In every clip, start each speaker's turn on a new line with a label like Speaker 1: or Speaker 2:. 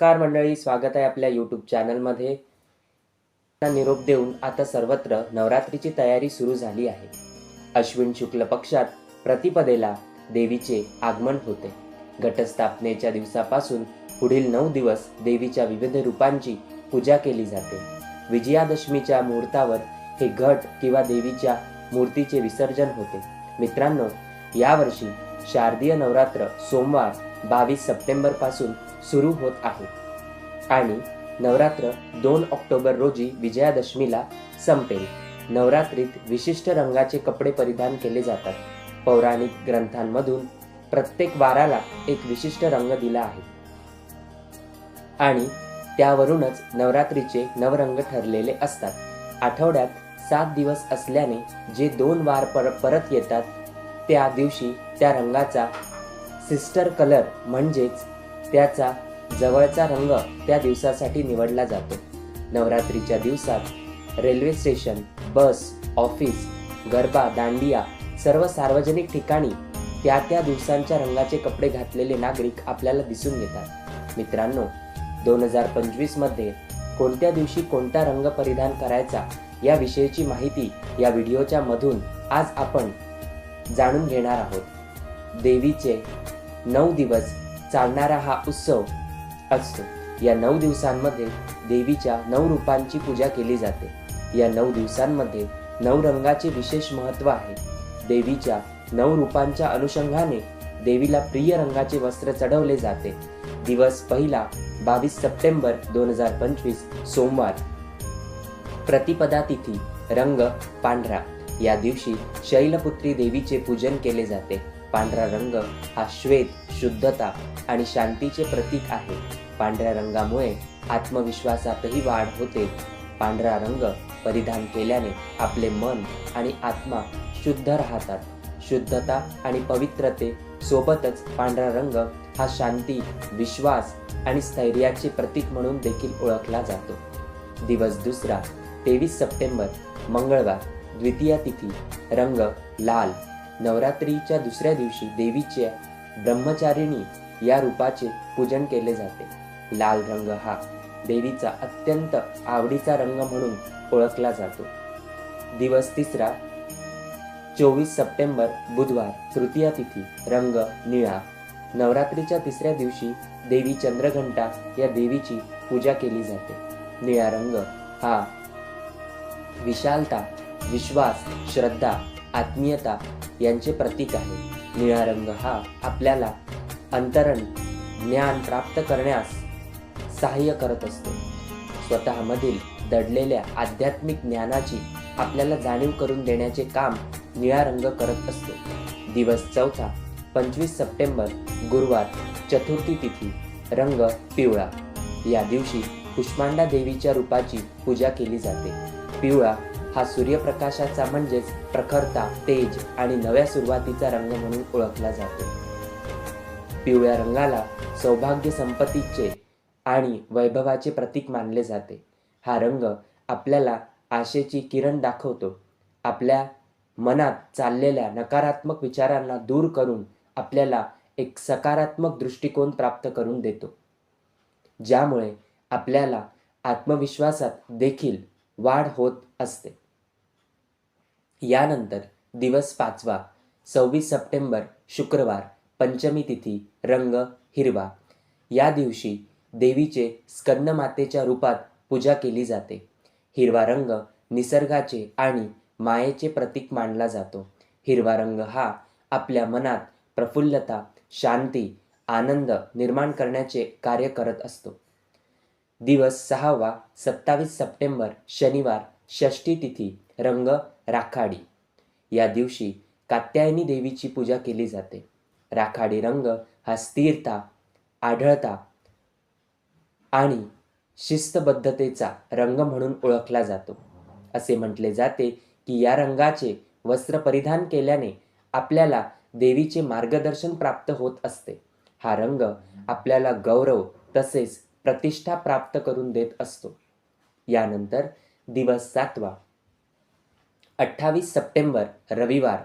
Speaker 1: नमस्कार मंडळी स्वागत आहे आपल्या यूट्यूब चॅनलमध्ये निरोप देऊन आता सर्वत्र नवरात्रीची तयारी सुरू झाली आहे. अश्विन शुक्ल पक्षात प्रतिपदेला देवीचे आगमन होते. घटस्थापनेच्या दिवसापासून पुढील नऊ दिवस देवीच्या विविध रूपांची पूजा केली जाते. विजयादशमीच्या मुहूर्तावर हे घट किंवा देवीच्या मूर्तीचे विसर्जन होते. मित्रांनो यावर्षी शारदीय नवरात्र सोमवार बावीस सप्टेंबरपासून सुरू होत आहे. आणि नवरात्र दोन ऑक्टोबर रोजी विजयादशमीला संपेल. नवरात्रीत विशिष्ट रंगाचे कपडे परिधान केले जातात. पौराणिक ग्रंथांमधून प्रत्येक वाराला एक विशिष्ट रंग दिला आहे. आणि त्यावरूनच नवरात्रीचे नवरंग ठरलेले असतात. आठवड्यात सात दिवस असल्याने जे दोन वार पर परत येतात त्या दिवशी त्या रंगाचा सिस्टर कलर म्हणजेच त्याचा जवळचा रंग त्या दिवसासाठी निवडला जातो. नवरात्रीच्या दिवसात railway station bus office garba dandiya सर्व सार्वजनिक ठिकाणी त्या त्या दिवसांच्या रंगाचे कपडे घातलेले नागरिक आपल्याला दिसून येतात. मित्रांनो दोन हजार पंचवीसमध्ये कोणत्या दिवशी कोणता रंग परिधान करायचा या विषयीची माहिती या व्हिडिओच्या मधून आज आपण जाणून घेणार आहोत. देवीचे नऊ दिवस चालणारा हा उत्सव असतो. या नऊ दिवसांमध्ये देवीच्या नऊ रूपांची पूजा केली जाते. या नऊ दिवसांमध्ये नऊ रंगाचे विशेष महत्त्व आहे. देवीच्या नऊ रूपांच्या अनुषंगाने देवीला प्रिय रंगाचे वस्त्र चढवले जाते. दिवस पहिला बावीस सप्टेंबर दोन हजार पंचवीस सोमवार. प्रतिपदा तिथी रंग पांढरा. या दिवशी शैलपुत्री देवीचे पूजन केले जाते. पांढरा रंग हा श्वेत शुद्धता आणि शांतीचे प्रतीक आहे. पांढऱ्या रंगामुळे आत्मविश्वासातही वाढ होते. पांढरा रंग परिधान केल्याने आपले मन आणि आत्मा शुद्ध राहतात. शुद्धता आणि पवित्रते सोबतच पांढरा रंग हा शांती विश्वास आणि स्थैर्याचे प्रतीक म्हणून देखील ओळखला जातो. दिवस दुसरा तेवीस सप्टेंबर मंगळवार द्वितीया तिथी रंग लाल. नवरात्रीच्या दुसऱ्या दिवशी देवीच्या ब्रह्मचारिणी या रूपाचे पूजन केले जाते. लाल रंग हा देवीचा अत्यंत आवडीचा रंग म्हणून ओळखला जातो. दिवस तिसरा चोवीस सप्टेंबर बुधवार तृतीया तिथी रंग निळा. नवरात्रीच्या तिसऱ्या दिवशी देवी चंद्रघंटा या देवीची पूजा केली जाते. निळा रंग हा विशालता विश्वास श्रद्धा आत्मीयता यांचे प्रतीक आहे. निळा रंग हा आपल्याला अंतरण ज्ञान प्राप्त करण्यास सहाय्य करत असतो. स्वतःमधील दडलेल्या आध्यात्मिक ज्ञानाची आपल्याला जाणीव करून देण्याचे काम निळा रंग करत असतो. दिवस चौथा पंचवीस सप्टेंबर गुरुवार चतुर्थी तिथी रंग पिवळा. या दिवशी कुष्मांडा देवीच्या रूपाची पूजा केली जाते. पिवळा हा सूर्यप्रकाशाचा म्हणजेच प्रखरता तेज आणि नव्या सुरुवातीचा रंग म्हणून ओळखला जातो. पिवळ्या रंगाला सौभाग्य संपत्तीचे आणि वैभवाचे प्रतीक मानले जाते. हा रंग आपल्याला आशेची किरण दाखवतो. आपल्या मनात चाललेल्या नकारात्मक विचारांना दूर करून आपल्याला एक सकारात्मक दृष्टिकोन प्राप्त करून देतो. ज्यामुळे आपल्याला आत्मविश्वासात देखील वाढ होत असते. यानंतर दिवस पाचवा सव्वीस सप्टेंबर शुक्रवार पंचमी तिथी रंग हिरवा. या दिवशी देवीचे स्कंदमातेच्या रूपात पूजा केली जाते. हिरवा रंग निसर्गाचे आणि मायेचे प्रतीक मानला जातो. हिरवा रंग हा आपल्या मनात प्रफुल्लता शांती आनंद निर्माण करण्याचे कार्य करत असतो. दिवस सहावा सत्तावीस सप्टेंबर शनिवार षष्ठी तिथी रंग राखाडी. या दिवशी कात्यायनी देवीची पूजा केली जाते. राखाडी रंग हा स्थिरता आढळता आणि शिस्तबद्धतेचा रंग म्हणून ओळखला जातो. असे म्हटले जाते की या रंगाचे वस्त्र परिधान केल्याने आपल्याला देवीचे मार्गदर्शन प्राप्त होत असते. हा रंग आपल्याला गौरव तसेच प्रतिष्ठा प्राप्त करून देत असतो. यानंतर दिवस सातवा. अठ्ठावीस सप्टेंबर रविवार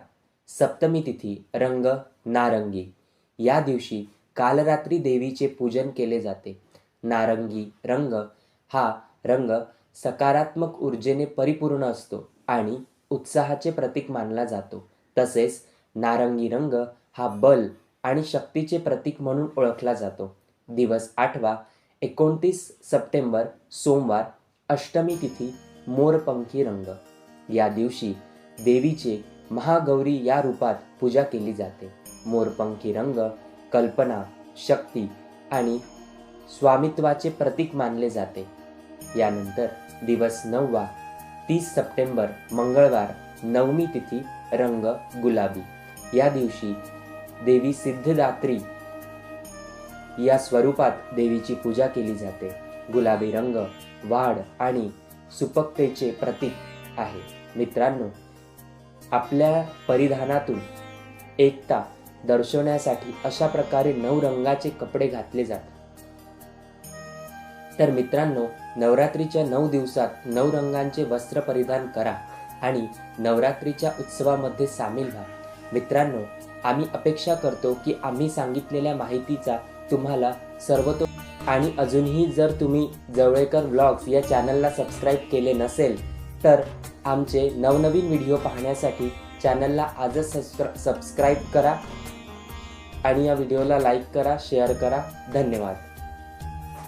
Speaker 1: सप्तमी तिथी रंग नारंगी. या दिवशी कालरात्री देवीचे पूजन केले जाते. नारंगी रंग हा रंग सकारात्मक ऊर्जेने परिपूर्ण असतो आणि उत्साहाचे प्रतीक मानला जातो. तसेच नारंगी रंग हा बल आणि शक्तीचे प्रतीक म्हणून ओळखला जातो. दिवस आठवा एकोणतीस सप्टेंबर सोमवार अष्टमी तिथी मोरपंखी रंग. या दिवशी देवीचे महागौरी या रूपात पूजा केली जाते. मोरपंखी रंग कल्पना शक्ती आणि स्वामित्वाचे प्रतीक मानले जाते. यानंतर दिवस नववा तीस सप्टेंबर मंगळवार नवमी तिथी रंग गुलाबी. या दिवशी देवी सिद्धदात्री या स्वरूपात देवीची पूजा केली जाते. गुलाबी रंग वाढ आणि सुपकतेचे प्रतीक आहे. मित्रांनो आपल्या परिधानातून एकता दर्शवण्यासाठी अशा प्रकारे नऊ रंगाचे कपडे घातले जातात. तर मित्रांनो नवरात्रीच्या नऊ दिवसात नऊ रंगांचे वस्त्र परिधान करा आणि नवरात्रीच्या उत्सवामध्ये सामील व्हा. मित्रांनो आम्ही अपेक्षा करतो की आम्ही सांगितलेल्या माहितीचा तुम्हाला सर्वतो आणि अजूनही जर तुम्ही जवळेकर ब्लॉग्स या चॅनलला सबस्क्राईब केले नसेल तर आमचे नवनवीन व्हिडिओ पाहण्यासाठी चॅनलला आजच सबस्क्रा सबस्क्राईब करा आणि या व्हिडिओला लाईक करा शेअर करा. धन्यवाद.